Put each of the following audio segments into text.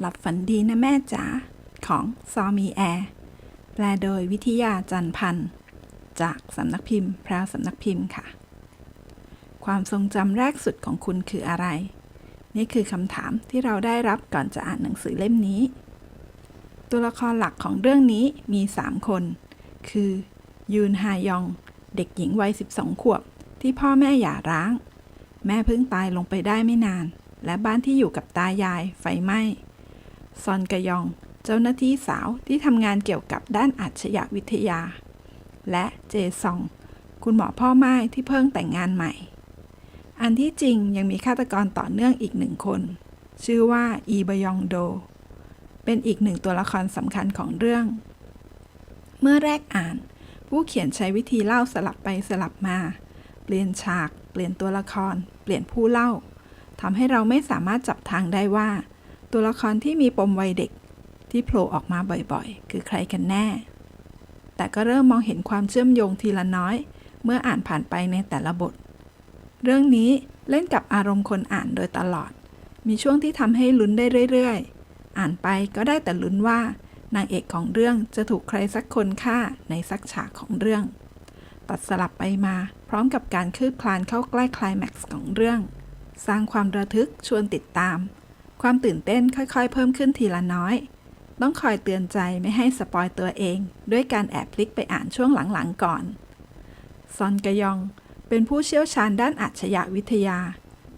หลับฝันดีนะแม่จ๋าของซอมีแอร์แปลโดยวิทยาจันพันธ์จากสำนักพิมพ์ พราวสำนักพิมพ์ค่ะ ความทรงจำแรกสุดของคุณคืออะไร นี่คือคำถามที่เราได้รับก่อนจะอ่านหนังสือเล่มนี้ ตัวละครหลักของเรื่องนี้มี 3 คน คือ ยูนฮายอง เด็กหญิงวัย 12 ขวบ ที่พ่อแม่หย่าร้าง แม่เพิ่งตายลงไปได้ไม่นาน และบ้านที่อยู่กับตายายไฟไหม้ ซอนกยอง เจ้าหน้าที่สาวที่ทำงานเกี่ยวกับด้านอัจฉริวิทยา และเจซอง คุณหมอพ่อไม้ที่เพิ่งแต่งงานใหม่ อันที่จริงยังมีฆาตกรต่อเนื่องอีกหนึ่งคน ชื่อว่าอีบยองโด เป็นอีกหนึ่งตัวละครสำคัญของเรื่อง เมื่อแรกอ่าน ผู้เขียนใช้วิธีเล่าสลับไปสลับมา เปลี่ยนฉาก เปลี่ยนตัวละคร เปลี่ยนผู้เล่าทำให้เราไม่สามารถจับทางได้ว่า ตัวละครที่มีปมวัยเด็กที่โผล่ออกมาบ่อยๆ คือใครกันแน่ แต่ก็เริ่มมองเห็นความเชื่อมโยงทีละน้อย เมื่ออ่านผ่านไปในแต่ละบท เรื่องนี้เล่นกับอารมณ์คนอ่านโดยตลอด มีช่วงที่ทำให้ลุ้นได้เรื่อยๆ อ่านไปก็ได้แต่ลุ้นว่านางเอกของเรื่องจะถูกใครสักคนฆ่าในสักฉากของเรื่อง ตัดสลับไปมาพร้อมกับการคืบคลานเข้าใกล้คลายแม็กซ์ของเรื่อง สร้างความระทึกชวนติดตาม ความตื่นเต้นค่อยๆ เพิ่มขึ้นทีละน้อย ต้องคอยเตือนใจไม่ให้สปอยตัวเอง ด้วยการแอบพลิกไปอ่านช่วงหลังๆก่อน ซอนกยอง เป็นผู้เชี่ยวชาญด้านอัจฉริยวิทยา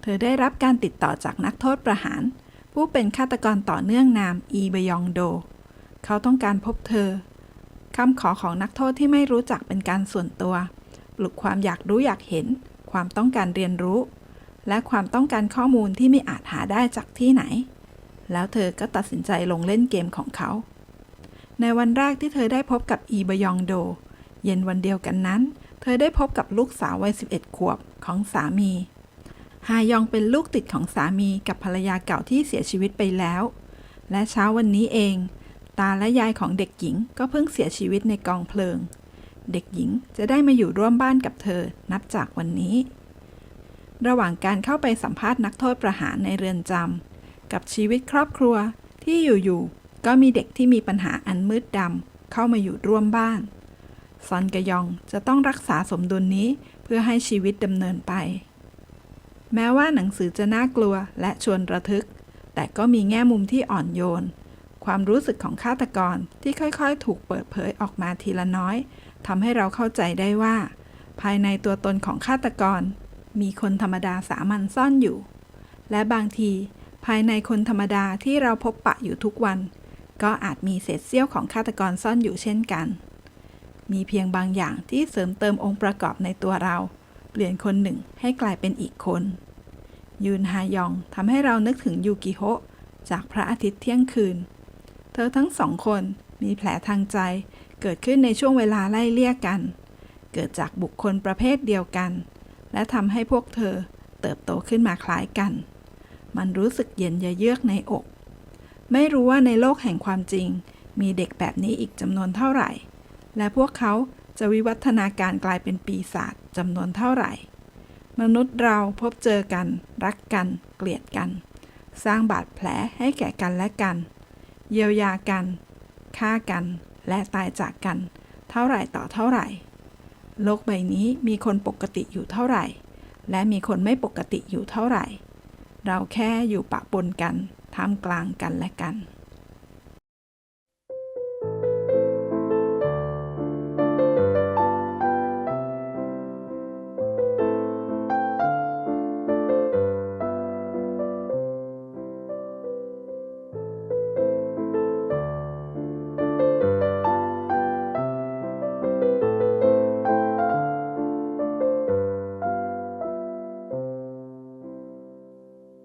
เธอได้รับการติดต่อจากนักโทษประหาร ผู้เป็นฆาตกรต่อเนื่องนามอีบยองโด เขาต้องการพบเธอคำขอของนักโทษที่ไม่รู้จักเป็นการส่วนตัว ปลุกความอยากรู้อยากเห็น ความต้องการเรียนรู้ และความต้องการข้อมูลที่ไม่อาจหาได้จากที่ไหน แล้วเธอก็ตัดสินใจลงเล่นเกมของเขา ในวันแรกที่เธอได้พบกับอีบยองโด เย็นวันเดียวกันนั้น เธอได้พบกับลูกสาววัย 11 ขวบของสามี ฮายองเป็นลูกติดของสามีกับภรรยาเก่าที่เสียชีวิตไปแล้ว และเช้าวันนี้เอง ตาและยายของเด็กหญิงก็เพิ่งเสียชีวิตในกองเพลิง เด็กหญิงจะได้มาอยู่ร่วมบ้านกับเธอนับจากวันนี้ ระหว่างการเข้าไปสัมภาษณ์นักโทษประหารในเรือนจำกับชีวิตครอบครัวที่อยู่ๆก็มีเด็กที่มีปัญหาอันมืดดำเข้ามาอยู่ร่วมบ้านซอนกยองจะต้องรักษาสมดุลนี้เพื่อให้ชีวิตดำเนินไป แม้ว่าหนังสือจะน่ากลัวและชวนระทึก แต่ก็มีแง่มุมที่อ่อนโยน ความรู้สึกของฆาตกรที่ค่อยๆ ถูกเปิดเผยออกมาทีละน้อยทำให้เราเข้าใจได้ว่า ภายในตัวตนของฆาตกร มีคนธรรมดาสามัญซ่อนอยู่ และบางทีภายในคนธรรมดาที่เราพบปะอยู่ทุกวัน ก็อาจมีเศษเสี้ยวของฆาตกรซ่อนอยู่เช่นกัน มีเพียงบางอย่างที่เสริมเติมองค์ประกอบในตัวเรา เปลี่ยนคนหนึ่งให้กลายเป็นอีกคน ยูนฮายองทำให้เรานึกถึงยูกิโฮะจากพระอาทิตย์เที่ยงคืน เธอทั้งสองคนมีแผลทางใจเกิดขึ้นในช่วงเวลาไล่เลี่ยกัน เกิดจากบุคคลประเภทเดียวกัน และทำให้พวกเธอเติบโตขึ้นมาคล้ายกัน มันรู้สึกเย็นยะเยือกในอก ไม่รู้ว่าในโลกแห่งความจริง มีเด็กแบบนี้อีกจำนวนเท่าไหร่ และพวกเขาจะวิวัฒนาการกลายเป็นปีศาจจำนวนเท่าไหร่ มนุษย์เราพบเจอกัน รักกัน เกลียดกัน สร้างบาดแผลให้แก่กันและกัน เยียวยากันฆ่ากัน และตายจากกัน เท่าไหร่ต่อเท่าไหร่ โลกใบนี้มีคนปกติอยู่เท่าไหร่ และมีคนไม่ปกติอยู่เท่าไหร่ เราแค่อยู่ปะปนกันท่ามกลางกันและกัน